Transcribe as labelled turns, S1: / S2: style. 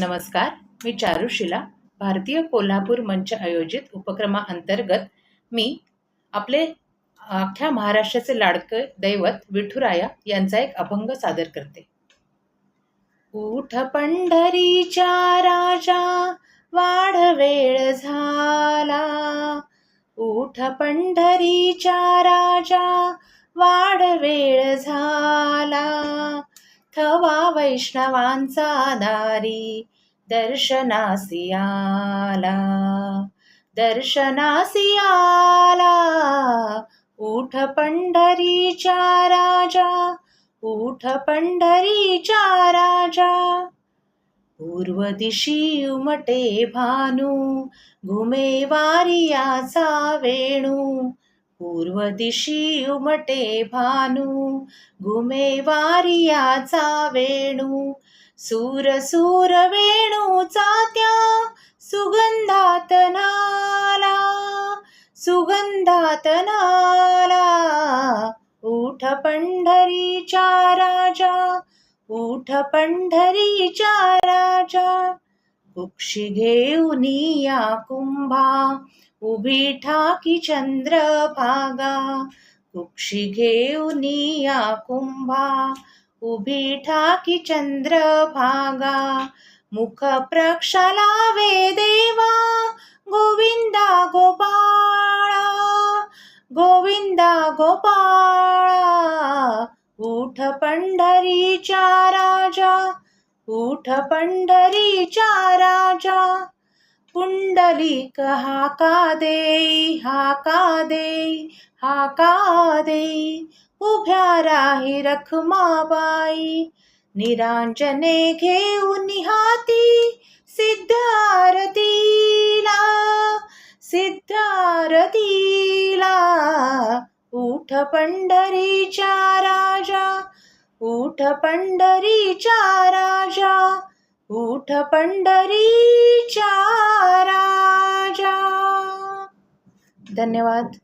S1: नमस्कार. मी चारुशिला भारतीय कोल्हापूर मंच आयोजित उपक्रमाअंतर्गत मी आपले अख्ख्या महाराष्ट्राचे लाडके दैवत विठुराया यांचा एक अभंग सादर करते. उठ पंढरीच्या राजा वाढ वेळ झाला. उठ पंढरीच्या राजा वाढ वेळ झाला. थवा वैष्णवांचा दारी दर्शनासी आला. दर्शनासी आला. उठ पंढरीच्या राजा उठ पंढरीच्या राजा. पूर्व दिशी उमटे भानू घुमे वारियाचा वेणू. पूर्व दिशी उमटे भानू घुमे वारियाचा वेणू सूर सूर वेणूचा त्या सुगंधात नाला सुगंधात नाला. उठ पंढरीच्या राजा उठ पंढरीच्या राजा पक्षी घेऊन या कुंभा उभी ठाकी चंद्रभागा. कुक्षी घेऊन या कुंभा उभी ठाकी चंद्रभागा. मुख प्रक्षालावे देवा गोविंदा गोपाळा. गोविंदा गोपाळा उठ पंढरीच्या राजा. उठ पंढरीच्या राजा पुंडलिक हाका देई हाका देई हाका देई उभ्या राही रखमाबाई निरांजने घेऊन हाती सिद्धारतीला सिद्धारतीला उठ पंढरीच्या राजा उठ पंढरीच्या राजा उठ पंढरीच्या राजा. धन्यवाद.